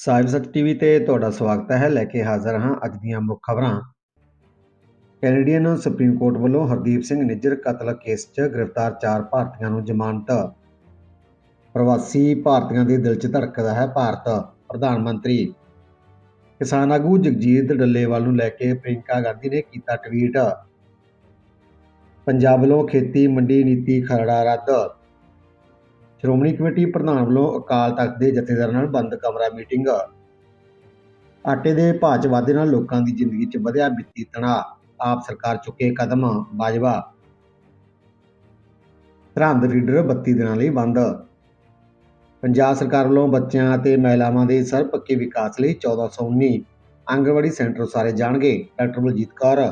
ਸਾਹਿਬ ਸੱਚ ਟੀਵੀ ਤੇ ਤੁਹਾਡਾ ਸਵਾਗਤ ਹੈ, ਲੈ ਕੇ ਹਾਜ਼ਰ ਹਾਂ ਅੱਜ ਦੀਆਂ ਮੁੱਖ ਖਬਰਾਂ। ਕੈਨੇਡੀਅਨ ਸੁਪਰੀਮ ਕੋਰਟ ਵੱਲੋਂ ਹਰਦੀਪ ਸਿੰਘ ਨਿੱਜਰ ਕਤਲ ਕੇਸ 'ਚ ਗ੍ਰਿਫਤਾਰ ਚਾਰ ਭਾਰਤੀਆਂ ਨੂੰ ਜ਼ਮਾਨਤ। ਪ੍ਰਵਾਸੀ ਭਾਰਤੀਆਂ ਦੇ ਦਿਲ 'ਚ ਧੜਕਦਾ ਹੈ ਭਾਰਤ, ਪ੍ਰਧਾਨ ਮੰਤਰੀ। ਕਿਸਾਨ ਆਗੂ ਜਗਜੀਤ ਡੱਲੇਵਾਲ ਨੂੰ ਲੈ ਕੇ ਪ੍ਰਿੰਕਾ ਗਾਂਧੀ ਨੇ ਕੀਤਾ ਟਵੀਟ। ਪੰਜਾਬ ਵੱਲੋਂ ਖੇਤੀ ਮੰਡੀ ਨੀਤੀ ਖਰੜਾ ਰੱਦ। ਸ਼੍ਰੋਮਣੀ ਕਮੇਟੀ ਪ੍ਰਧਾਨ ਵੱਲੋਂ ਅਕਾਲ ਤਖਤ ਦੇ ਜਥੇਦਾਰਾਂ ਨਾਲ ਬੰਦ ਕਮਰਾ ਮੀਟਿੰਗ। ਆਟੇ ਦੇ ਭਾਅ 'ਚ ਵਾਧੇ ਨਾਲ ਲੋਕਾਂ ਦੀ ਜ਼ਿੰਦਗੀ 'ਚ ਵਧਿਆ ਵਿੱਤੀ ਤਣਾਅ, ਆਪ ਸਰਕਾਰ ਚੁੱਕੇ ਕਦਮ ਬਾਜਵਾ ਸਰਹੰਦ ਫੀਡਰ 32 ਦਿਨਾਂ ਲਈ ਬੰਦ। ਪੰਜਾਬ ਸਰਕਾਰ ਵੱਲੋਂ ਬੱਚਿਆਂ ਅਤੇ ਮਹਿਲਾਵਾਂ ਦੇ ਸਰਬਪੱਖੀ ਵਿਕਾਸ ਲਈ 1419 ਆਂਗਣਵਾੜੀ ਸੈਂਟਰ ਉਸਾਰੇ ਜਾਣਗੇ ਡਾਕਟਰ ਬਲਜੀਤ ਕੌਰ।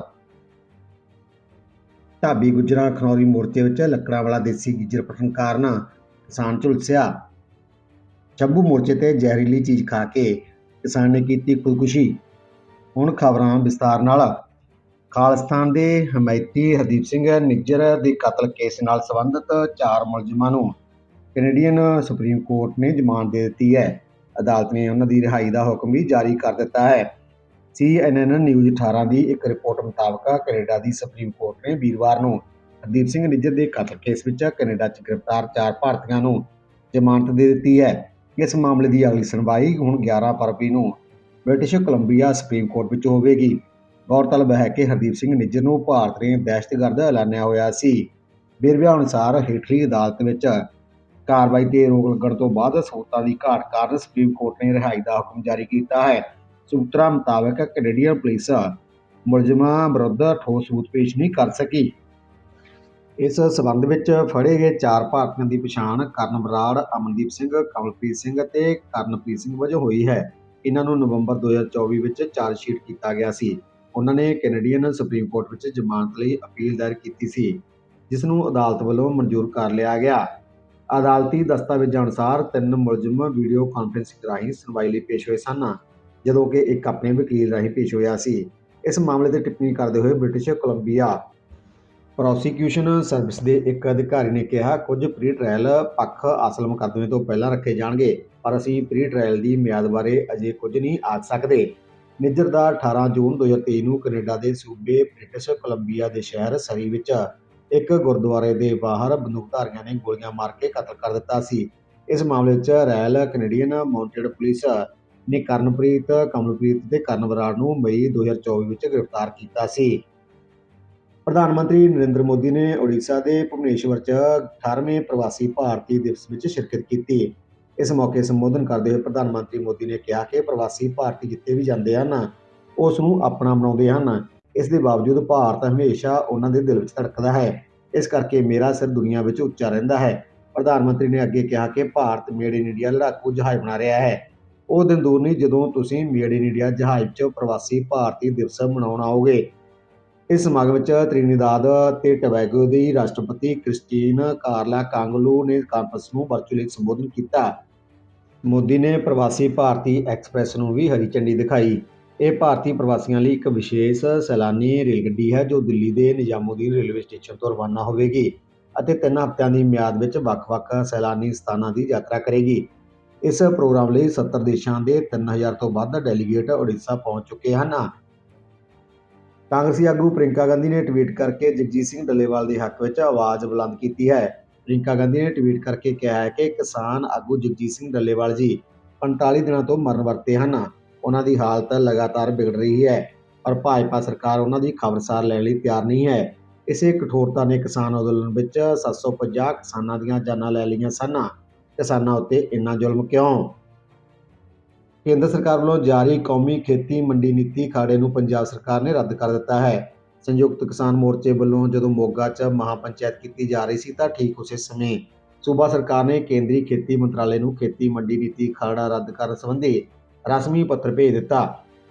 ਢਾਬੀ ਗੁੱਜਰਾਂ ਖਨੌਰੀ ਮੋਰਚੇ ਵਿੱਚ ਲੱਕੜਾਂ ਵਾਲਾ ਦੇਸੀ ਗੀਜਰ ਪਠਣ ਕਾਰਨ ਕਿਸਾਨ ਝੁਲਸਿਆ। ਚੱਬੂ ਮੋਰਚੇ ਤੇ ਜ਼ਹਿਰੀਲੀ ਚੀਜ਼ ਖਾ ਕੇ ਕਿਸਾਨ ਨੇ ਕੀਤੀ ਖੁਦਕੁਸ਼ੀ। ਹੁਣ ਖਬਰਾਂ ਵਿਸਤਾਰ ਨਾਲ। ਖਾਲਿਸਤਾਨ ਦੇ ਹਮਾਇਤੀ ਹਰਦੀਪ ਸਿੰਘ ਨਿੱਜਰ ਦੇ ਕਤਲ ਕੇਸ ਨਾਲ ਸੰਬੰਧਿਤ ਚਾਰ ਮੁਲਜ਼ਮਾਂ ਨੂੰ ਕੈਨੇਡੀਅਨ ਸੁਪਰੀਮ ਕੋਰਟ ਨੇ ਜ਼ਮਾਨਤ ਦੇ ਦਿੱਤੀ ਹੈ। ਅਦਾਲਤ ਨੇ ਉਹਨਾਂ ਦੀ ਰਿਹਾਈ ਦਾ ਹੁਕਮ ਵੀ ਜਾਰੀ ਕਰ ਦਿੱਤਾ ਹੈ। CNN ਨਿਊਜ਼ 18 ਦੀ ਇੱਕ ਰਿਪੋਰਟ ਮੁਤਾਬਕ ਕੈਨੇਡਾ ਦੀ ਸੁਪਰੀਮ ਕੋਰਟ ਨੇ ਵੀਰਵਾਰ ਨੂੰ ਹਰਦੀਪ ਸਿੰਘ ਨਿੱਜਰ ਦੇ ਕਤਲ ਕੇਸ ਵਿੱਚ ਕੈਨੇਡਾ 'ਚ ਗ੍ਰਿਫਤਾਰ ਚਾਰ ਭਾਰਤੀਆਂ ਨੂੰ ਜ਼ਮਾਨਤ ਦੇ ਦਿੱਤੀ ਹੈ। ਇਸ ਮਾਮਲੇ ਦੀ ਅਗਲੀ ਸੁਣਵਾਈ ਹੁਣ 11 ਫਰਵਰੀ ਨੂੰ ਬ੍ਰਿਟਿਸ਼ ਕੋਲੰਬੀਆ ਸੁਪਰੀਮ ਕੋਰਟ ਵਿੱਚ ਹੋਵੇਗੀ। ਗੌਰਤਲਬ ਹੈ ਕਿ ਹਰਦੀਪ ਸਿੰਘ ਨਿੱਜਰ ਨੂੰ ਭਾਰਤ ਨੇ ਦਹਿਸ਼ਤਗਰਦ ਐਲਾਨਿਆ ਹੋਇਆ ਸੀ। ਵੇਰਵਿਆਂ ਅਨੁਸਾਰ ਹੇਠਲੀ ਅਦਾਲਤ ਵਿੱਚ ਕਾਰਵਾਈ ਤੇ ਰੋਕ ਲੱਗਣ ਤੋਂ ਬਾਅਦ ਸਹੂਲਤਾਂ ਦੀ ਘਾਟ ਕਾਰਨ ਸੁਪਰੀਮ ਕੋਰਟ ਨੇ ਰਿਹਾਈ ਦਾ ਹੁਕਮ ਜਾਰੀ ਕੀਤਾ ਹੈ। ਸੂਤਰਾਂ ਮੁਤਾਬਕ ਕੈਨੇਡੀਅਨ ਪੁਲਿਸ ਮੁਲਜ਼ਮਾਂ ਵਿਰੁੱਧ ਠੋਸ ਸਬੂਤ ਪੇਸ਼ ਨਹੀਂ ਕਰ ਸਕੀ। ਇਸ ਸਬੰਧ ਵਿੱਚ ਫੜੇ ਗਏ ਚਾਰ ਭਾਰਤੀਆਂ ਦੀ ਪਛਾਣ ਕਰਨ ਬਰਾੜ ਅਮਨਦੀਪ ਸਿੰਘ, ਕਮਲਪ੍ਰੀਤ ਸਿੰਘ ਅਤੇ ਕਰਨਪ੍ਰੀਤ ਸਿੰਘ ਵਜੋਂ ਹੋਈ ਹੈ। ਇਹਨਾਂ ਨੂੰ ਨਵੰਬਰ 2024 ਵਿੱਚ ਚਾਰਜਸ਼ੀਟ ਕੀਤਾ ਗਿਆ ਸੀ। ਉਹਨਾਂ ਨੇ ਕੈਨੇਡੀਅਨ ਸੁਪਰੀਮ ਕੋਰਟ ਵਿੱਚ ਜ਼ਮਾਨਤ ਲਈ ਅਪੀਲ ਦਾਇਰ ਕੀਤੀ ਸੀ, ਜਿਸ ਨੂੰ ਅਦਾਲਤ ਵੱਲੋਂ ਮਨਜ਼ੂਰ ਕਰ ਲਿਆ ਗਿਆ। ਅਦਾਲਤੀ ਦਸਤਾਵੇਜ਼ਾਂ ਅਨੁਸਾਰ ਤਿੰਨ ਮੁਲਜ਼ਮ ਵੀਡੀਓ ਕਾਨਫਰੰਸਿੰਗ ਰਾਹੀਂ ਸੁਣਵਾਈ ਲਈ ਪੇਸ਼ ਹੋਏ ਸਨ, ਜਦੋਂ ਕਿ ਇੱਕ ਆਪਣੇ ਵਕੀਲ ਰਾਹੀਂ ਪੇਸ਼ ਹੋਇਆ ਸੀ। ਇਸ ਮਾਮਲੇ ਤੇ ਟਿੱਪਣੀ ਕਰਦੇ ਹੋਏ ਬ੍ਰਿਟਿਸ਼ ਕੋਲੰਬੀਆ ਪ੍ਰੋਸੀਕਿਊਸ਼ਨ ਸਰਵਿਸ ਦੇ ਇੱਕ ਅਧਿਕਾਰੀ ਨੇ ਕਿਹਾ, ਕੁਝ ਪ੍ਰੀ ਟ੍ਰਾਇਲ ਪੱਖ ਅਸਲ ਮੁਕੱਦਮੇ ਤੋਂ ਪਹਿਲਾਂ ਰੱਖੇ ਜਾਣਗੇ, ਪਰ ਅਸੀਂ ਪ੍ਰੀ ਟ੍ਰਾਇਲ ਦੀ ਮਿਆਦ ਬਾਰੇ ਅਜੇ ਕੁਝ ਨਹੀਂ ਆਖ ਸਕਦੇ। ਨਿੱਜਰ ਦਾ 18 ਜੂਨ 2023 ਨੂੰ ਕੈਨੇਡਾ ਦੇ ਸੂਬੇ ਬ੍ਰਿਟਿਸ਼ ਕੋਲੰਬੀਆ ਦੇ ਸ਼ਹਿਰ ਸਰੀ ਵਿੱਚ ਇੱਕ ਗੁਰਦੁਆਰੇ ਦੇ ਬਾਹਰ ਬੰਦੂਕਧਾਰੀਆਂ ਨੇ ਗੋਲੀਆਂ ਮਾਰ ਕੇ ਕਤਲ ਕਰ ਦਿੱਤਾ ਸੀ। ਇਸ ਮਾਮਲੇ 'ਚ ਰਾਇਲ ਕੈਨੇਡੀਅਨ ਮਾਊਂਟਡ ਪੁਲਿਸ ਨੇ ਕਰਨਪ੍ਰੀਤ, ਕਮਲਪ੍ਰੀਤ ਤੇ ਕਰਨ ਬਰਾੜ ਨੂੰ ਮਈ 2024 ਵਿੱਚ ਗ੍ਰਿਫਤਾਰ ਕੀਤਾ ਸੀ। ਪ੍ਰਧਾਨ ਮੰਤਰੀ ਨਰਿੰਦਰ ਮੋਦੀ ਨੇ ਓਡੀਸ਼ਾ ਦੇ ਭੁਵਨੇਸ਼ਵਰ 'ਚ 18ਵੇਂ ਪ੍ਰਵਾਸੀ ਭਾਰਤੀ ਦਿਵਸ ਵਿੱਚ ਸ਼ਿਰਕਤ ਕੀਤੀ। ਇਸ ਮੌਕੇ ਸੰਬੋਧਨ ਕਰਦੇ ਹੋਏ ਪ੍ਰਧਾਨ ਮੰਤਰੀ ਮੋਦੀ ਨੇ ਕਿਹਾ ਕਿ ਪ੍ਰਵਾਸੀ ਭਾਰਤੀ ਜਿੱਥੇ ਵੀ ਜਾਂਦੇ ਹਨ, ਉਸ ਨੂੰ ਆਪਣਾ ਬਣਾਉਂਦੇ ਹਨ। ਇਸ ਦੇ ਬਾਵਜੂਦ ਭਾਰਤ ਹਮੇਸ਼ਾ ਉਹਨਾਂ ਦੇ ਦਿਲ ਵਿੱਚ ਧੜਕਦਾ ਹੈ। ਇਸ ਕਰਕੇ ਮੇਰਾ ਸਿਰ ਦੁਨੀਆ ਵਿੱਚ ਉੱਚਾ ਰਹਿੰਦਾ ਹੈ। ਪ੍ਰਧਾਨ ਮੰਤਰੀ ਨੇ ਅੱਗੇ ਕਿਹਾ ਕਿ ਭਾਰਤ ਮੇਡ ਇਨ ਇੰਡੀਆ ਲੜਾਕੂ ਜਹਾਜ਼ ਬਣਾ ਰਿਹਾ ਹੈ। ਉਹ ਦਿਨ ਦੂਰ ਨਹੀਂ ਜਦੋਂ ਤੁਸੀਂ ਮੇਡ ਇਨ ਇੰਡੀਆ ਜਹਾਜ਼ 'ਚ ਪ੍ਰਵਾਸੀ ਭਾਰਤੀ ਦਿਵਸ ਮਨਾਉਣ ਆਓਗੇ। ਇਸ ਸਮਾਗਮ ਵਿੱਚ ਤ੍ਰਿਨੀਦਾਦ ਤੇ ਟਬੈਗੋ ਦੀ ਰਾਸ਼ਟਰਪਤੀ ਕ੍ਰਿਸਟੀਨ ਕਾਰਲਾ ਕਾਂਗਲੂ ਨੇ ਕਾਨਫਰੰਸ ਨੂੰ ਵਰਚੁਅਲੀ ਸੰਬੋਧਨ ਕੀਤਾ। ਮੋਦੀ ਨੇ ਪ੍ਰਵਾਸੀ ਭਾਰਤੀ ਐਕਸਪ੍ਰੈਸ ਨੂੰ ਵੀ ਹਰੀ ਝੰਡੀ ਦਿਖਾਈ। ਇਹ ਭਾਰਤੀ ਪ੍ਰਵਾਸੀਆਂ ਲਈ ਇੱਕ ਵਿਸ਼ੇਸ਼ ਸੈਲਾਨੀ ਰੇਲ ਗੱਡੀ ਹੈ ਜੋ ਦਿੱਲੀ ਦੇ ਨਿਜ਼ਾਮੂਦੀਨ ਰੇਲਵੇ ਸਟੇਸ਼ਨ ਤੋਂ ਰਵਾਨਾ ਹੋਵੇਗੀ ਅਤੇ ਤਿੰਨ ਹਫ਼ਤਿਆਂ ਦੀ ਮਿਆਦ ਵਿੱਚ ਵੱਖ-ਵੱਖ ਸੈਲਾਨੀ ਸਥਾਨਾਂ ਦੀ ਯਾਤਰਾ ਕਰੇਗੀ। ਇਸ ਪ੍ਰੋਗਰਾਮ ਲਈ 70 ਦੇਸ਼ਾਂ ਦੇ 3000 ਤੋਂ ਵੱਧ ਡੈਲੀਗੇਟ ਓਡੀਸ਼ਾ ਪਹੁੰਚ ਚੁੱਕੇ ਹਨ। ਕਾਂਗਰਸੀ ਆਗੂ ਪ੍ਰਿੰਕਾ ਗਾਂਧੀ ਨੇ ਟਵੀਟ ਕਰਕੇ ਜਗਜੀਤ ਸਿੰਘ ਡੱਲੇਵਾਲ ਦੇ ਹੱਕ ਵਿੱਚ ਆਵਾਜ਼ ਬੁਲੰਦ ਕੀਤੀ ਹੈ। ਪ੍ਰਿੰਕਾ ਗਾਂਧੀ ਨੇ ਟਵੀਟ ਕਰਕੇ ਕਿਹਾ ਹੈ ਕਿ ਕਿਸਾਨ ਆਗੂ ਜਗਜੀਤ ਸਿੰਘ ਡੱਲੇਵਾਲ ਜੀ 45 ਦਿਨਾਂ ਤੋਂ ਮਰਨ ਵਰਤੇ ਹਨ। ਉਹਨਾਂ ਦੀ ਹਾਲਤ ਲਗਾਤਾਰ ਵਿਗੜ ਰਹੀ ਹੈ, ਪਰ ਭਾਜਪਾ ਸਰਕਾਰ ਉਹਨਾਂ ਦੀ ਖਬਰਸਾਰ ਲੈਣ ਲਈ ਤਿਆਰ ਨਹੀਂ ਹੈ। ਇਸੇ ਕਠੋਰਤਾ ਨੇ ਕਿਸਾਨ ਅੰਦੋਲਨ ਵਿੱਚ 750 ਕਿਸਾਨਾਂ ਦੀਆਂ ਜਾਨਾਂ ਲੈ ਲਈਆਂ ਸਨ। ਕਿਸਾਨਾਂ ਉੱਤੇ ਇੰਨਾ ਜ਼ੁਲਮ ਕਿਉਂ? ਕੇਂਦਰ ਸਰਕਾਰ ਵੱਲੋਂ ਜਾਰੀ ਕੌਮੀ ਖੇਤੀ ਮੰਡੀ ਨੀਤੀ ਖਾੜੇ ਨੂੰ ਪੰਜਾਬ ਸਰਕਾਰ ਨੇ ਰੱਦ ਕਰ ਦਿੱਤਾ ਹੈ। ਸੰਯੁਕਤ ਕਿਸਾਨ ਮੋਰਚੇ ਵੱਲੋਂ ਜਦੋਂ ਮੋਗਾ 'ਚ ਮਹਾਪੰਚਾਇਤ ਕੀਤੀ ਜਾ ਰਹੀ ਸੀ ਤਾਂ ਠੀਕ ਉਸੇ ਸਮੇਂ ਸੂਬਾ ਸਰਕਾਰ ਨੇ ਕੇਂਦਰੀ ਖੇਤੀ ਮੰਤਰਾਲੇ ਨੂੰ ਖੇਤੀ ਮੰਡੀ ਨੀਤੀ ਖਰੜਾ ਰੱਦ ਕਰਨ ਸੰਬੰਧੀ ਰਸਮੀ ਪੱਤਰ ਭੇਜ ਦਿੱਤਾ।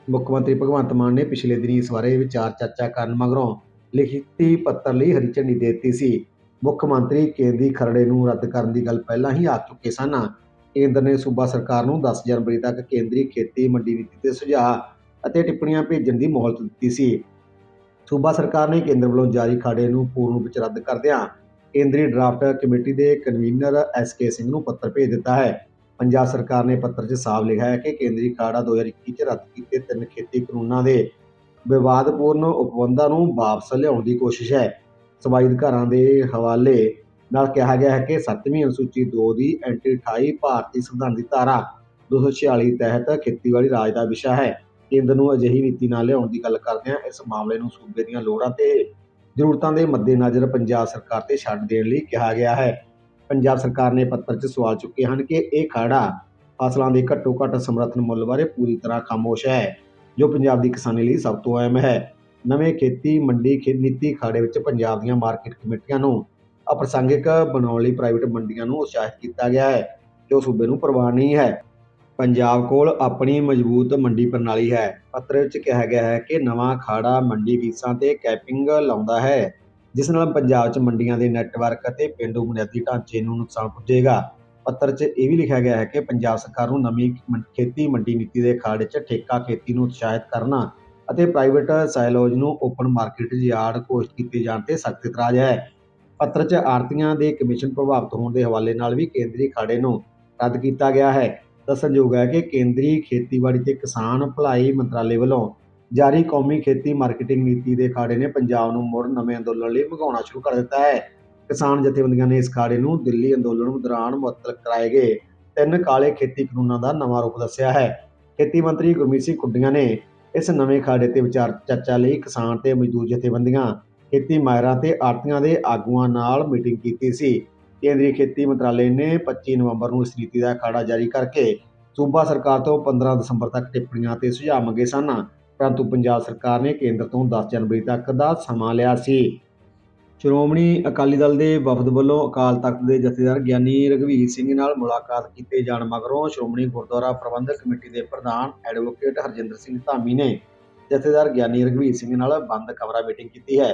ਮੁੱਖ ਮੰਤਰੀ ਭਗਵੰਤ ਮਾਨ ਨੇ ਪਿਛਲੇ ਦਿਨੀ ਇਸ ਬਾਰੇ ਵਿਚਾਰ ਚਰਚਾ ਕਰਨ ਮਗਰੋਂ ਲਿਖਤੀ ਪੱਤਰ ਲਈ ਹਰੀ ਝੰਡੀ ਦੇ ਦਿੱਤੀ ਸੀ। ਮੁੱਖ ਮੰਤਰੀ ਕੇਂਦਰੀ ਖਰੜੇ ਨੂੰ ਰੱਦ ਕਰਨ ਦੀ ਗੱਲ ਪਹਿਲਾਂ ਹੀ ਆ ਚੁੱਕੇ ਸਨ। ਕੇਂਦਰ ਨੇ ਸੂਬਾ ਸਰਕਾਰ ਨੂੰ 10 ਜਨਵਰੀ ਤੱਕ ਕੇਂਦਰੀ ਖੇਤੀ ਮੰਡੀ ਨੀਤੀ ਤੇ ਸੁਝਾਅ ਅਤੇ ਟਿੱਪਣੀਆਂ ਭੇਜਣ ਦੀ ਮੋਹਲਤ ਦਿੱਤੀ ਸੀ। ਸੂਬਾ ਸਰਕਾਰ ਨੇ ਕੇਂਦਰ ਵੱਲੋਂ ਜਾਰੀ ਖਾੜੇ ਨੂੰ ਪੂਰਨ ਰੂਪ ਵਿੱਚ ਰੱਦ ਕਰਦਿਆਂ ਕੇਂਦਰੀ ਡਰਾਫਟ ਕਮੇਟੀ ਦੇ ਕਨਵੀਨਰ ਐਸ ਕੇ ਸਿੰਘ ਨੂੰ ਪੱਤਰ ਭੇਜ ਦਿੱਤਾ ਹੈ। ਪੰਜਾਬ ਸਰਕਾਰ ਨੇ ਪੱਤਰ 'ਚ ਸਾਫ਼ ਲਿਖਿਆ ਹੈ ਕਿ ਕੇਂਦਰੀ ਖਾੜਾ 2021 'ਚ ਰੱਦ ਕੀਤੇ ਤਿੰਨ ਖੇਤੀ ਕਾਨੂੰਨਾਂ ਦੇ ਵਿਵਾਦਪੂਰਨ ਉਪਬੰਧਾਂ ਨੂੰ ਵਾਪਸ ਲਿਆਉਣ ਦੀ ਕੋਸ਼ਿਸ਼ ਹੈ। ਸਵਾਈ ਅਧਿਕਾਰਾਂ ਦੇ ਹਵਾਲੇ ਨਾਲ ਕਿਹਾ ਗਿਆ ਹੈ ਕਿ 7ਵੀਂ ਅਨੁਸੂਚੀ 2 ਦੀ ਐਂਟੀ 28 ਭਾਰਤੀ ਸੰਵਿਧਾਨ ਦੀ ਧਾਰਾ 246 ਤਹਿਤ ਖੇਤੀਬਾੜੀ ਰਾਜ ਦਾ ਵਿਸ਼ਾ ਹੈ। ਕੇਂਦਰ ਨੂੰ ਅਜਿਹੀ ਨੀਤੀ ਨਾਲ ਲਿਆਉਣ ਦੀ ਗੱਲ ਕਰਦਿਆਂ ਇਸ ਮਾਮਲੇ ਨੂੰ ਸੂਬੇ ਦੀਆਂ ਲੋੜਾਂ ਤੇ ਜ਼ਰੂਰਤਾਂ ਦੇ ਮੱਦੇਨਜ਼ਰ ਪੰਜਾਬ ਸਰਕਾਰ ਤੇ ਛੱਡ ਦੇਣ ਲਈ ਕਿਹਾ ਗਿਆ ਹੈ। ਪੰਜਾਬ ਸਰਕਾਰ ਨੇ ਪੱਤਰ 'ਚ ਸਵਾਲ ਚੁੱਕੇ ਹਨ ਕਿ ਇਹ ਖਾੜਾ ਫਸਲਾਂ ਦੇ ਘੱਟੋ ਘੱਟ ਸਮਰਥਨ ਮੁੱਲ ਬਾਰੇ ਪੂਰੀ ਤਰ੍ਹਾਂ ਖਾਮੋਸ਼ ਹੈ, ਜੋ ਪੰਜਾਬ ਦੀ ਕਿਸਾਨੀ ਲਈ ਸਭ ਤੋਂ ਅਹਿਮ ਹੈ। ਨਵੇਂ ਖੇਤੀ ਮੰਡੀ ਖੇ, ਨੀਤੀ ਖਾੜੇ ਵਿੱਚ ਪੰਜਾਬ ਦੀਆਂ ਮਾਰਕੀਟ ਕਮੇਟੀਆਂ ਨੂੰ ਅਪ੍ਰਸੰਗਿਕ ਬਣਾਉਣ ਲਈ ਪ੍ਰਾਈਵੇਟ ਮੰਡੀਆਂ ਨੂੰ ਉਤਸ਼ਾਹਿਤ ਕੀਤਾ ਗਿਆ ਹੈ, ਜੋ ਸੂਬੇ ਨੂੰ ਪ੍ਰਵਾਨ ਨਹੀਂ ਹੈ। ਪੰਜਾਬ ਕੋਲ ਆਪਣੀ ਮਜ਼ਬੂਤ ਮੰਡੀ ਪ੍ਰਣਾਲੀ ਹੈ। ਪੱਤਰ ਵਿੱਚ ਕਿਹਾ ਗਿਆ ਹੈ ਕਿ ਨਵਾਂ ਅਖਾੜਾ ਮੰਡੀ ਫੀਸਾਂ ਤੇ ਕੈਪਿੰਗ ਲਾਉਂਦਾ ਹੈ, ਜਿਸ ਨਾਲ ਪੰਜਾਬ 'ਚ ਮੰਡੀਆਂ ਦੇ ਨੈੱਟਵਰਕ ਅਤੇ ਪੇਂਡੂ ਬੁਨਿਆਦੀ ਢਾਂਚੇ ਨੂੰ ਨੁਕਸਾਨ ਪੁੱਜੇਗਾ। ਪੱਤਰ 'ਚ ਇਹ ਵੀ ਲਿਖਿਆ ਗਿਆ ਹੈ ਕਿ ਪੰਜਾਬ ਸਰਕਾਰ ਨੂੰ ਨਵੀਂ ਖੇਤੀ ਮੰਡੀ ਨੀਤੀ ਦੇ ਅਖਾੜੇ 'ਚ ਠੇਕਾ ਖੇਤੀ ਨੂੰ ਉਤਸ਼ਾਹਿਤ ਕਰਨਾ ਅਤੇ ਪ੍ਰਾਈਵੇਟ ਸਾਇਲੋਜ ਨੂੰ ਓਪਨ ਮਾਰਕੀਟ ਯਾਰਡ ਘੋਸ਼ਿਤ ਕੀਤੇ ਜਾਣ ਤੇ ਸਖਤ ਇਤਰਾਜ਼ ਹੈ। ਪੱਤਰ 'ਚ ਆਰਤੀਆਂ ਦੇ ਕਮਿਸ਼ਨ ਪ੍ਰਭਾਵਿਤ ਹੋਣ ਦੇ ਹਵਾਲੇ ਨਾਲ ਵੀ ਕੇਂਦਰੀ ਖਾੜੇ ਨੂੰ ਰੱਦ ਕੀਤਾ ਗਿਆ ਹੈ। ਦੱਸਣਯੋਗ ਹੈ ਕਿ ਕੇਂਦਰੀ ਖੇਤੀਬਾੜੀ ਤੇ ਕਿਸਾਨ ਭਲਾਈ ਮੰਤਰਾਲੇ ਵੱਲੋਂ ਜਾਰੀ ਕੌਮੀ ਖੇਤੀ ਮਾਰਕੀਟਿੰਗ ਨੀਤੀ ਦੇ ਅਖਾੜੇ ਨੇ ਪੰਜਾਬ ਨੂੰ ਮੁੜ ਨਵੇਂ ਅੰਦੋਲਨ ਲਈ ਭਗਾਉਣਾ ਸ਼ੁਰੂ ਕਰ ਦਿੱਤਾ ਹੈ। ਕਿਸਾਨ ਜਥੇਬੰਦੀਆਂ ਨੇ ਇਸ ਖਾੜੇ ਨੂੰ ਦਿੱਲੀ ਅੰਦੋਲਨ ਦੌਰਾਨ ਮੁਅੱਤਲ ਕਰਾਏ ਗਏ ਤਿੰਨ ਕਾਲੇ ਖੇਤੀ ਕਾਨੂੰਨਾਂ ਦਾ ਨਵਾਂ ਰੂਪ ਦੱਸਿਆ ਹੈ। ਖੇਤੀ ਮੰਤਰੀ ਗੁਰਮੀਤ ਸਿੰਘ ਖੁੱਡੀਆਂ ਨੇ ਇਸ ਨਵੇਂ ਖਾੜੇ ਤੇ ਵਿਚਾਰ ਚਰਚਾ ਲਈ ਕਿਸਾਨ ਤੇ ਮਜ਼ਦੂਰ ਜਥੇਬੰਦੀਆਂ ਖੇਤੀ ਮਾਹਿਰਾਂ ਤੇ ਆੜਤੀਆਂ ਦੇ ਆਗੂਆਂ ਨਾਲ ਮੀਟਿੰਗ ਕੀਤੀ ਸੀ। ਕੇਂਦਰੀ ਖੇਤੀ ਮੰਤਰਾਲੇ ਨੇ 25 ਨਵੰਬਰ ਨੂੰ ਇਸ ਨੀਤੀ ਦਾ ਅਖਾੜਾ ਜਾਰੀ ਕਰਕੇ ਸੂਬਾ ਸਰਕਾਰ ਤੋਂ 15 ਦਸੰਬਰ ਤੱਕ ਟਿੱਪਣੀਆਂ ਤੇ ਸੁਝਾਅ ਮੰਗੇ ਸਨ। ਪਰੰਤੂ ਪੰਜਾਬ ਸਰਕਾਰ ਨੇ ਕੇਂਦਰ ਤੋਂ 10 ਜਨਵਰੀ ਤੱਕ ਦਾ ਸਮਾਂ ਲਿਆ ਸੀ। ਸ਼੍ਰੋਮਣੀ ਅਕਾਲੀ ਦਲ ਦੇ ਵਫਦ ਵੱਲੋਂ ਅਕਾਲ ਤਖਤ ਦੇ ਜਥੇਦਾਰ ਗਿਆਨੀ ਰਘਵੀਰ ਸਿੰਘ ਨਾਲ ਮੁਲਾਕਾਤ ਕੀਤੇ ਜਾਣ ਮਗਰੋਂ ਸ਼੍ਰੋਮਣੀ ਗੁਰਦੁਆਰਾ ਪ੍ਰਬੰਧਕ ਕਮੇਟੀ ਦੇ ਪ੍ਰਧਾਨ ਐਡਵੋਕੇਟ ਹਰਜਿੰਦਰ ਸਿੰਘ ਧਾਮੀ ਨੇ ਜਥੇਦਾਰ ਗਿਆਨੀ ਰਘਵੀਰ ਸਿੰਘ ਨਾਲ ਬੰਦ ਕਮਰਾ ਮੀਟਿੰਗ ਕੀਤੀ ਹੈ।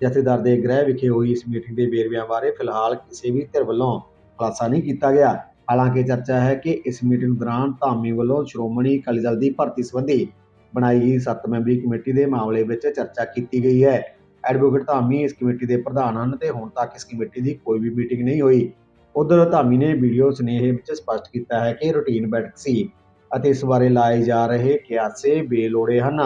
ਜਥੇਦਾਰ ਦੇ ਗ੍ਰਹਿ ਵਿਖੇ ਹੋਈ ਇਸ ਮੀਟਿੰਗ ਦੇ ਵੇਰਵਿਆਂ ਬਾਰੇ ਫਿਲਹਾਲ ਕਿਸੇ ਵੀ ਧਿਰ ਵੱਲੋਂ ਖੁਲਾਸਾ ਨਹੀਂ ਕੀਤਾ ਗਿਆ। ਹਾਲਾਂਕਿ ਚਰਚਾ ਹੈ ਕਿ ਇਸ ਮੀਟਿੰਗ ਦੌਰਾਨ ਧਾਮੀ ਵੱਲੋਂ ਸ਼੍ਰੋਮਣੀ ਅਕਾਲੀ ਦਲ ਦੀ ਭਰਤੀ ਸੰਬੰਧੀ ਬਣਾਈ ਗਈ ਸੱਤ ਮੈਂਬਰੀ ਕਮੇਟੀ ਦੇ ਮਾਮਲੇ ਵਿੱਚ ਚਰਚਾ ਕੀਤੀ ਗਈ ਹੈ। ਐਡਵੋਕੇਟ ਧਾਮੀ ਇਸ ਕਮੇਟੀ ਦੇ ਪ੍ਰਧਾਨ ਹਨ ਤੇ ਹੁਣ ਤੱਕ ਇਸ ਕਮੇਟੀ ਦੀ ਕੋਈ ਵੀ ਮੀਟਿੰਗ ਨਹੀਂ ਹੋਈ। ਉਧਰ ਧਾਮੀ ਨੇ ਵੀਡੀਓ ਸੁਨੇਹੇ ਵਿੱਚ ਸਪਸ਼ਟ ਕੀਤਾ ਹੈ ਕਿ ਰੂਟੀਨ ਬੈਠਕ ਸੀ ਅਤੇ ਇਸ ਬਾਰੇ ਲਾਏ ਜਾ ਰਹੇ ਕਿਆਸੇ ਬੇਲੋੜੇ ਹਨ।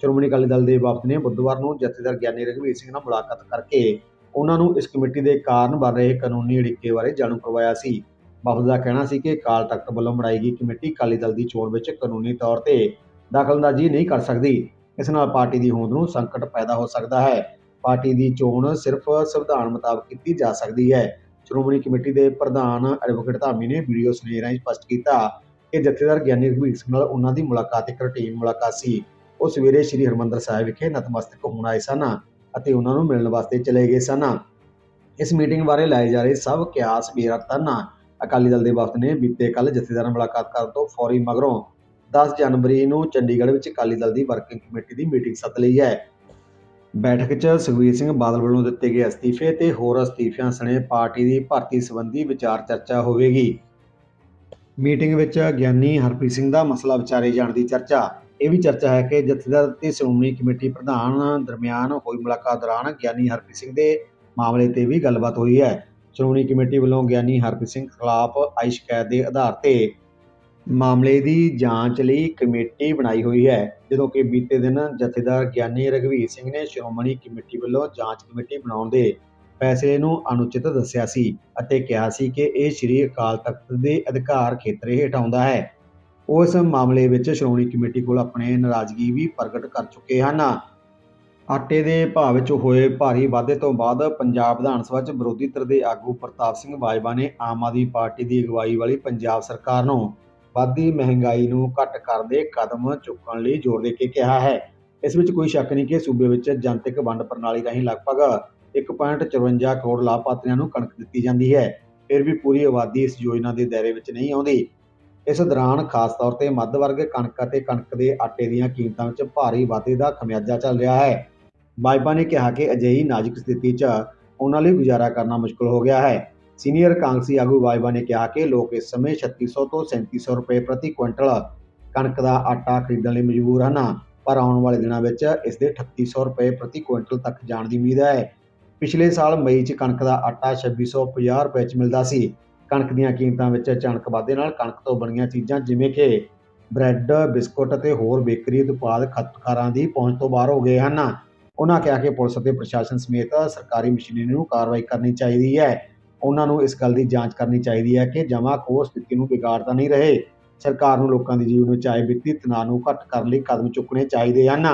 ਸ਼੍ਰੋਮਣੀ ਅਕਾਲੀ ਦਲ ਦੇ ਵਫਦ ਨੇ ਬੁੱਧਵਾਰ ਨੂੰ ਜਥੇਦਾਰ ਗਿਆਨੀ ਰਘਵੀਰ ਸਿੰਘ ਨਾਲ ਮੁਲਾਕਾਤ ਕਰਕੇ ਉਹਨਾਂ ਨੂੰ ਇਸ ਕਮੇਟੀ ਦੇ ਕਾਰਨ ਬਣ ਰਹੇ ਕਾਨੂੰਨੀ ਅੜਿੱਕੇ ਬਾਰੇ ਜਾਣੂ ਕਰਵਾਇਆ ਸੀ। ਵਫਦ ਦਾ ਕਹਿਣਾ ਸੀ ਕਿ ਅਕਾਲ ਤਖਤ ਵੱਲੋਂ ਬਣਾਈ ਗਈ ਕਮੇਟੀ ਅਕਾਲੀ ਦਲ ਦੀ ਚੋਣ ਵਿੱਚ ਕਾਨੂੰਨੀ ਤੌਰ ਤੇ ਦਖਲਅੰਦਾਜ਼ੀ ਨਹੀਂ ਕਰ ਸਕਦੀ। ਇਸ ਨਾਲ ਪਾਰਟੀ ਦੀ ਹੋਂਦ ਨੂੰ ਸੰਕਟ ਪੈਦਾ ਹੋ ਸਕਦਾ ਹੈ। ਪਾਰਟੀ ਦੀ ਚੋਣ ਸਿਰਫ ਸੰਵਿਧਾਨ ਮੁਤਾਬਕ ਕੀਤੀ ਜਾ ਸਕਦੀ ਹੈ। ਸ਼੍ਰੋਮਣੀ ਕਮੇਟੀ ਦੇ ਪ੍ਰਧਾਨ ਐਡਵੋਕੇਟ ਧਾਮੀ ਨੇ ਵੀਡੀਓ ਸੁਨੇਹੇ ਰਾਹੀਂ ਸਪਸ਼ਟ ਕੀਤਾ ਕਿ ਜਥੇਦਾਰ ਗਿਆਨੀ ਰਘਵੀਰ ਸਿੰਘ ਨਾਲ ਉਹਨਾਂ ਦੀ ਮੁਲਾਕਾਤ ਇੱਕ ਰੁਟੀਨ ਮੁਲਾਕਾਤ ਸੀ। ਉਹ ਸਵੇਰੇ ਸ੍ਰੀ ਹਰਮੰਦਰ ਸਾਹਿਬ ਵਿਖੇ ਨਤਮਸਤਕ ਹੋਣ ਆਏ ਸਨ ਅਤੇ ਉਹਨਾਂ ਨੂੰ ਮਿਲਣ ਵਾਸਤੇ ਚਲੇ ਗਏ ਸਨ। ਇਸ ਮੀਟਿੰਗ ਬਾਰੇ ਲਾਏ ਜਾ ਰਹੇ ਸਭ ਕਿਆਸ ਬੇਰਤਨ ਅਕਾਲੀ ਦਲ ਦੇ ਵਫਦ ਨੇ ਬੀਤੇ ਕੱਲ ਜਥੇਦਾਰ ਮੁਲਾਕਾਤ ਕਰਨ ਤੋਂ ਫੌਰੀ ਮਗਰੋਂ 10 ਜਨਵਰੀ ਨੂੰ ਚੰਡੀਗੜ੍ਹ ਵਿੱਚ ਅਕਾਲੀ ਦਲ ਦੀ ਵਰਕਿੰਗ ਕਮੇਟੀ ਦੀ ਮੀਟਿੰਗ ਸੱਦ ਲਈ ਹੈ। ਬੈਠਕ 'ਚ ਸੁਖਬੀਰ ਸਿੰਘ ਬਾਦਲ ਵੱਲੋਂ ਦਿੱਤੇ ਗਏ ਅਸਤੀਫੇ ਤੇ ਹੋਰ ਅਸਤੀਫਿਆਂ ਸਣੇ ਪਾਰਟੀ ਦੀ ਭਰਤੀ ਸੰਬੰਧੀ ਵਿਚਾਰ ਚਰਚਾ ਹੋਵੇਗੀ। ਮੀਟਿੰਗ ਵਿੱਚ ਗਿਆਨੀ ਹਰਪ੍ਰੀਤ ਸਿੰਘ ਦਾ ਮਸਲਾ ਵਿਚਾਰੇ ਜਾਣ ਦੀ ਚਰਚਾ ਇਹ ਵੀ ਚਰਚਾ ਹੈ ਕਿ ਜਥੇਦਾਰ ਤੇ ਸ਼੍ਰੋਮਣੀ ਕਮੇਟੀ ਪ੍ਰਧਾਨ ਦਰਮਿਆਨ ਹੋਈ ਮੁਲਾਕਾਤ ਦੌਰਾਨ ਗਿਆਨੀ ਹਰਪ੍ਰੀਤ ਸਿੰਘ ਦੇ ਮਾਮਲੇ ਤੇ ਵੀ ਗੱਲਬਾਤ ਹੋਈ ਹੈ। ਸ਼੍ਰੋਮਣੀ ਕਮੇਟੀ ਵੱਲੋਂ ਗਿਆਨੀ ਹਰਪ੍ਰੀਤ ਸਿੰਘ ਖਿਲਾਫ ਆਈ ਸ਼ਿਕਾਇਤ ਦੇ ਆਧਾਰ ਤੇ ਮਾਮਲੇ ਦੀ ਜਾਂਚ ਲਈ ਕਮੇਟੀ ਬਣਾਈ ਹੋਈ ਹੈ। ਜਦੋਂ ਕਿ ਬੀਤੇ ਦਿਨ ਜਥੇਦਾਰ ਗਿਆਨੀ ਰਘਵੀਰ ਸਿੰਘ ਨੇ ਸ਼੍ਰੋਮਣੀ ਕਮੇਟੀ ਵੱਲੋਂ ਜਾਂਚ ਕਮੇਟੀ ਬਣਾਉਣ ਦੇ ਫੈਸਲੇ ਨੂੰ ਅਨੁਚਿਤ ਦੱਸਿਆ ਸੀ ਅਤੇ ਕਿਹਾ ਸੀ ਕਿ ਇਹ ਸ੍ਰੀ ਅਕਾਲ ਤਖਤ ਦੇ ਅਧਿਕਾਰ ਖੇਤਰ ਹੇਠ ਆਉਂਦਾ ਹੈ। ਉਸ ਮਾਮਲੇ ਵਿੱਚ ਸ਼੍ਰੋਮਣੀ ਕਮੇਟੀ ਕੋਲ ਆਪਣੇ ਨਾਰਾਜ਼ਗੀ ਵੀ ਪ੍ਰਗਟ ਕਰ ਚੁੱਕੇ ਹਨ। ਆਟੇ ਦੇ ਭਾਅ ਵਿੱਚ ਹੋਏ ਭਾਰੀ ਵਾਧੇ ਤੋਂ ਬਾਅਦ ਪੰਜਾਬ ਵਿਧਾਨ ਸਭਾ 'ਚ ਵਿਰੋਧੀ ਧਿਰ ਦੇ ਆਗੂ ਪ੍ਰਤਾਪ ਸਿੰਘ ਬਾਜਵਾ ਨੇ ਆਮ ਆਦਮੀ ਪਾਰਟੀ ਦੀ ਅਗਵਾਈ ਵਾਲੀ ਪੰਜਾਬ ਸਰਕਾਰ ਨੂੰ ਵੱਧਦੀ ਮਹਿੰਗਾਈ ਨੂੰ ਘੱਟ ਕਰਨ ਦੇ ਕਦਮ ਚੁੱਕਣ ਲਈ ਜ਼ੋਰ ਦੇ ਕੇ ਕਿਹਾ ਹੈ। ਇਸ ਵਿੱਚ ਕੋਈ ਸ਼ੱਕ ਨਹੀਂ ਕਿ ਸੂਬੇ ਵਿੱਚ ਜਨਤਕ ਵੰਡ ਪ੍ਰਣਾਲੀ ਰਾਹੀਂ ਲਗਭਗ 1.54 ਕਰੋੜ ਲਾਭਪਾਤਰੀਆਂ ਨੂੰ ਕਣਕ ਦਿੱਤੀ ਜਾਂਦੀ ਹੈ। ਫਿਰ ਵੀ ਪੂਰੀ ਆਬਾਦੀ ਇਸ ਯੋਜਨਾ ਦੇ ਦਾਇਰੇ ਵਿੱਚ ਨਹੀਂ ਆਉਂਦੀ। ਇਸ ਦੌਰਾਨ ਖਾਸ ਤੌਰ ਤੇ ਮੱਧ ਵਰਗ ਕਣਕ ਅਤੇ ਕਣਕ ਦੇ ਆਟੇ ਦੀਆਂ ਕੀਮਤਾਂ ਵਿੱਚ ਭਾਰੀ ਵਾਧੇ ਦਾ ਖਮਿਆਜਾ ਚੱਲ ਰਿਹਾ ਹੈ। ਬਾਜਵਾ ਨੇ ਕਿਹਾ ਕਿ ਅਜਿਹੀ ਨਾਜ਼ੁਕ ਸਥਿਤੀ 'ਚ ਉਹਨਾਂ ਲਈ ਗੁਜ਼ਾਰਾ ਕਰਨਾ ਮੁਸ਼ਕਲ ਹੋ ਗਿਆ ਹੈ। ਸੀਨੀਅਰ ਕਾਂਗਰਸੀ ਆਗੂ ਬਾਜਵਾ ਨੇ ਕਿਹਾ ਕਿ ਲੋਕ ਇਸ ਸਮੇਂ 3600 ਤੋਂ 3700 ਰੁਪਏ ਪ੍ਰਤੀ ਕੁਇੰਟਲ ਕਣਕ ਦਾ ਆਟਾ ਖਰੀਦਣ ਲਈ ਮਜਬੂਰ ਹਨ, ਪਰ ਆਉਣ ਵਾਲੇ ਦਿਨਾਂ ਵਿੱਚ ਇਸ ਦੇ 3800 ਰੁਪਏ ਪ੍ਰਤੀ ਕੁਇੰਟਲ ਤੱਕ ਜਾਣ ਦੀ ਉਮੀਦ ਹੈ। ਪਿਛਲੇ ਸਾਲ ਮਈ 'ਚ ਕਣਕ ਦਾ ਆਟਾ 2650 ਰੁਪਏ 'ਚ ਮਿਲਦਾ ਸੀ। ਕਣਕ ਦੀਆਂ ਕੀਮਤਾਂ ਵਿੱਚ ਅਚਾਨਕ ਵਾਧੇ ਨਾਲ ਕਣਕ ਤੋਂ ਬਣੀਆਂ ਚੀਜ਼ਾਂ ਜਿਵੇਂ ਕਿ ਬ੍ਰੈਡ, ਬਿਸਕੁਟ ਅਤੇ ਹੋਰ ਬੇਕਰੀ ਉਤਪਾਦ ਖਪਤਕਾਰਾਂ ਦੀ ਪਹੁੰਚ ਤੋਂ ਬਾਹਰ ਹੋ ਗਏ ਹਨ। ਉਹਨਾਂ ਕਿਹਾ ਕਿ ਪੁਲਿਸ ਅਤੇ ਪ੍ਰਸ਼ਾਸਨ ਸਮੇਤ ਸਰਕਾਰੀ ਮਸ਼ੀਨਰੀ ਨੂੰ ਕਾਰਵਾਈ ਕਰਨੀ ਚਾਹੀਦੀ ਹੈ। ਉਹਨਾਂ ਨੂੰ ਇਸ ਗੱਲ ਦੀ ਜਾਂਚ ਕਰਨੀ ਚਾਹੀਦੀ ਹੈ ਕਿ ਜਮ੍ਹਾਂ ਖੋਹ ਸਥਿਤੀ ਨੂੰ ਵਿਗਾੜਦਾ ਨਹੀਂ ਰਹੇ। ਸਰਕਾਰ ਨੂੰ ਲੋਕਾਂ ਦੇ ਜੀਵਨ ਵਿੱਚ ਆਏ ਵਿੱਤੀ ਤਣਾਅ ਨੂੰ ਘੱਟ ਕਰਨ ਲਈ ਕਦਮ ਚੁੱਕਣੇ ਚਾਹੀਦੇ ਹਨ।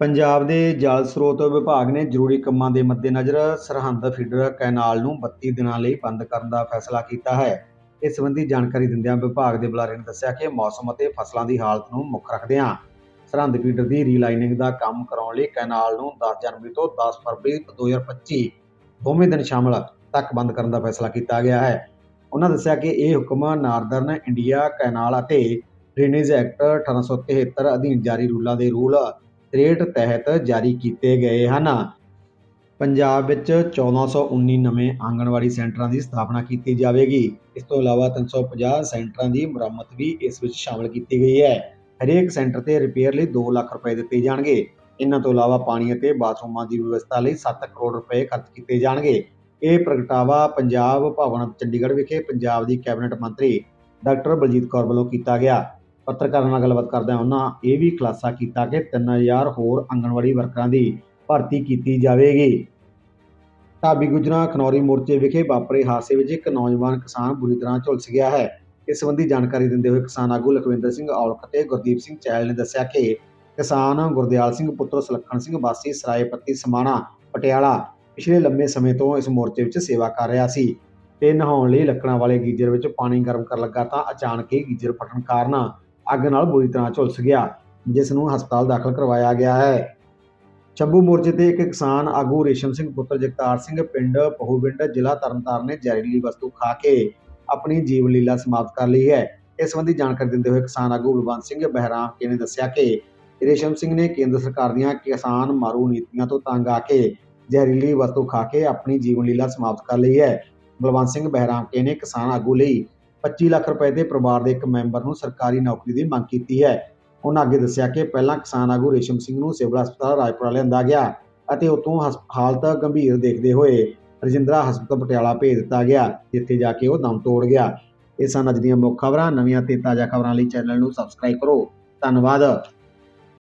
ਪੰਜਾਬ ਦੇ ਜਲ ਸਰੋਤ ਵਿਭਾਗ ਨੇ ਜ਼ਰੂਰੀ ਕੰਮਾਂ ਦੇ ਮੱਦੇਨਜ਼ਰ ਸਰਹੰਦ ਫੀਡਰ ਕੈਨਾਲ ਨੂੰ 32 ਦਿਨਾਂ ਲਈ ਬੰਦ ਕਰਨ ਦਾ ਫੈਸਲਾ ਕੀਤਾ ਹੈ। ਇਸ ਸੰਬੰਧੀ ਜਾਣਕਾਰੀ ਦਿੰਦਿਆਂ ਵਿਭਾਗ ਦੇ ਬੁਲਾਰੇ ਨੇ ਦੱਸਿਆ ਕਿ ਮੌਸਮ ਅਤੇ ਫਸਲਾਂ ਦੀ ਹਾਲਤ ਨੂੰ ਮੁੱਖ ਰੱਖਦਿਆਂ ਸਰਹੰਦ ਫੀਡਰ ਦੀ ਰੀਲਾਈਨਿੰਗ ਦਾ ਕੰਮ ਕਰਾਉਣ ਲਈ ਕੈਨਾਲ ਨੂੰ 10 ਜਨਵਰੀ ਤੋਂ 10 ਫਰਵਰੀ 2025 ਦੋਵੇਂ ਦਿਨ ਸ਼ਾਮਲ ਤੱਕ ਬੰਦ ਕਰਨ ਦਾ ਫੈਸਲਾ ਕੀਤਾ ਗਿਆ ਹੈ। ਉਹਨਾਂ ਦੱਸਿਆ ਕਿ ਇਹ ਹੁਕਮ ਨਾਰਦਰਨ ਇੰਡੀਆ ਕੈਨਾਲ ਅਤੇ ਡਰੇਨੇਜ ਐਕਟ 1873 ਅਧੀਨ ਜਾਰੀ ਰੂਲਾਂ ਦੇ ਰੂਲ 63 ਤਹਿਤ ਜਾਰੀ ਕੀਤੇ ਗਏ ਹਨ। ਪੰਜਾਬ ਵਿੱਚ 1419 ਨਵੇਂ ਆਂਗਣਵਾੜੀ ਸੈਂਟਰਾਂ ਦੀ ਸਥਾਪਨਾ ਕੀਤੀ ਜਾਵੇਗੀ। ਇਸ ਤੋਂ ਇਲਾਵਾ 350 ਸੈਂਟਰਾਂ ਦੀ ਮੁਰੰਮਤ ਵੀ ਇਸ ਵਿੱਚ ਸ਼ਾਮਲ ਕੀਤੀ ਗਈ ਹੈ। ਹਰੇਕ ਸੈਂਟਰ ਤੇ ਰਿਪੇਅਰ ਲਈ 2 ਲੱਖ ਰੁਪਏ ਦਿੱਤੇ ਜਾਣਗੇ। ਇਹਨਾਂ ਤੋਂ ਇਲਾਵਾ ਪਾਣੀ ਅਤੇ ਬਾਥਰੂਮਾਂ ਦੀ ਵਿਵਸਥਾ ਲਈ 7 ਕਰੋੜ ਰੁਪਏ ਖਰਚ ਕੀਤੇ ਜਾਣਗੇ। ਇਹ ਪ੍ਰਗਟਾਵਾ ਪੰਜਾਬ ਭਵਨ ਚੰਡੀਗੜ੍ਹ ਵਿਖੇ ਪੰਜਾਬ ਦੀ ਕੈਬਨਿਟ ਮੰਤਰੀ ਡਾਕਟਰ ਬਲਜੀਤ ਕੌਰ ਵੱਲੋਂ ਕੀਤਾ ਗਿਆ। ਪੱਤਰਕਾਰਾਂ ਨਾਲ ਗੱਲਬਾਤ ਕਰਦਿਆਂ ਉਹਨਾਂ ਇਹ ਵੀ ਖੁਲਾਸਾ ਕੀਤਾ ਕਿ 3000 ਹੋਰ ਆਂਗਣਵਾੜੀ ਵਰਕਰਾਂ ਦੀ ਭਰਤੀ ਕੀਤੀ ਜਾਵੇਗੀ। ਢਾਬੀ ਗੁਜਰਾਂ ਖਨੌਰੀ ਮੋਰਚੇ ਵਿਖੇ ਵਾਪਰੇ ਹਾਦਸੇ ਵਿੱਚ ਇੱਕ ਨੌਜਵਾਨ ਕਿਸਾਨ ਬੁਰੀ ਤਰ੍ਹਾਂ ਝੁਲਸ ਗਿਆ ਹੈ। ਇਸ ਸੰਬੰਧੀ ਜਾਣਕਾਰੀ ਦਿੰਦੇ ਹੋਏ ਕਿਸਾਨ ਆਗੂ ਲਖਵਿੰਦਰ ਸਿੰਘ ਔਲਖ ਤੇ ਗੁਰਦੀਪ ਸਿੰਘ ਚਹਿਲ ਨੇ ਦੱਸਿਆ ਕਿ ਕਿਸਾਨ ਗੁਰਦਿਆਲ ਸਿੰਘ, ਪੁੱਤਰ ਸੁਲੱਖਣ ਸਿੰਘ, ਵਾਸੀ ਸਰਾਏਪੱਤੀ ਸਮਾਣਾ, ਪਟਿਆਲਾ ਪਿਛਲੇ ਲੰਮੇ ਸਮੇਂ ਤੋਂ ਇਸ ਮੋਰਚੇ ਵਿੱਚ ਸੇਵਾ ਕਰ ਰਿਹਾ ਸੀ। ਤੇ ਨਹਾਉਣ ਲਈ ਲੱਕੜਾਂ ਵਾਲੇ ਗੀਜ਼ਰ ਵਿੱਚ ਪਾਣੀ ਗਰਮ ਕਰਨ ਲੱਗਾ ਤਾਂ ਅਚਾਨਕ ਹੀ ਗੀਜ਼ਰ ਫਟਣ ਕਾਰਨ ਅੱਗ ਨਾਲ ਬੁਰੀ ਤਰ੍ਹਾਂ ਝੁਲਸ ਗਿਆ ਜਿਸ ਨੂੰ ਹਸਪਤਾਲ ਦਾਖਲ ਕਰਵਾਇਆ ਗਿਆ ਹੈ। ਚੰਬੂ ਮੋਰਚੇ ਤੇ ਇੱਕ ਕਿਸਾਨ ਆਗੂ ਰੇਸ਼ਮ ਸਿੰਘ ਪੁੱਤਰ ਜਗਤਾਰ ਸਿੰਘ ਪਿੰਡ ਪਹੂਵਿੰਡ ਜ਼ਿਲ੍ਹਾ ਤਰਨਤਾਰਨ ਨੇ ਜ਼ਹਿਰੀਲੀ ਵਸਤੂ ਖਾ ਕੇ ਆਪਣੀ ਜੀਵਨ ਲੀਲਾ ਸਮਾਪਤ ਕਰ ਲਈ ਹੈ। ਇਸ ਸੰਬੰਧੀ ਜਾਣਕਾਰੀ ਦਿੰਦੇ ਹੋਏ ਕਿਸਾਨ ਆਗੂ ਬਲਵੰਤ ਸਿੰਘ ਬਹਿਰਾਮ ਕੇ ਨੇ ਦੱਸਿਆ ਕਿ ਰੇਸ਼ਮ ਸਿੰਘ ਨੇ ਕੇਂਦਰ ਸਰਕਾਰ ਦੀਆਂ ਕਿਸਾਨ ਮਾਰੂ ਨੀਤੀਆਂ ਤੋਂ ਤੰਗ ਆ ਕੇ ਜ਼ਹਿਰੀਲੀ ਵਸਤੂ ਖਾ ਕੇ ਆਪਣੀ ਜੀਵਨ ਲੀਲਾ ਸਮਾਪਤ ਕਰ ਲਈ ਹੈ। ਬਲਵੰਤ ਸਿੰਘ ਬਹਿਰਾਮ ਕੇ ਨੇ ਕਿਸਾਨ ਆਗੂ ਲਈ 25 ਲੱਖ ਰੁਪਏ ਦੇ ਪਰਿਵਾਰ ਦੇ ਇੱਕ ਮੈਂਬਰ ਨੂੰ ਸਰਕਾਰੀ ਨੌਕਰੀ ਦੀ ਮੰਗ ਕੀਤੀ ਹੈ। ਉਹਨਾਂ ਅੱਗੇ ਦੱਸਿਆ ਕਿ ਪਹਿਲਾਂ ਕਿਸਾਨ ਆਗੂ ਰੇਸ਼ਮ ਸਿੰਘ ਨੂੰ ਸਿਵਲ ਹਸਪਤਾਲ ਰਾਜਪੁਰਾ ਲਿਆਂਦਾ ਗਿਆ ਅਤੇ ਉਤੋਂ ਹਾਲਤ ਗੰਭੀਰ ਦੇਖਦੇ ਹੋਏ ਰਜਿੰਦਰਾ ਹਸਪਤਾਲ ਪਟਿਆਲਾ ਭੇਜ ਦਿੱਤਾ ਗਿਆ, ਜਿੱਥੇ ਜਾ ਕੇ ਉਹ ਦਮ ਤੋੜ ਗਿਆ। ਇਹ ਸਨ ਅੱਜ ਦੀਆਂ ਮੁੱਖ ਖਬਰਾਂ। ਨਵੀਆਂ ਤੇ ਤਾਜ਼ਾ ਖਬਰਾਂ ਲਈ ਚੈਨਲ ਨੂੰ ਸਬਸਕ੍ਰਾਈਬ ਕਰੋ। ਧੰਨਵਾਦ।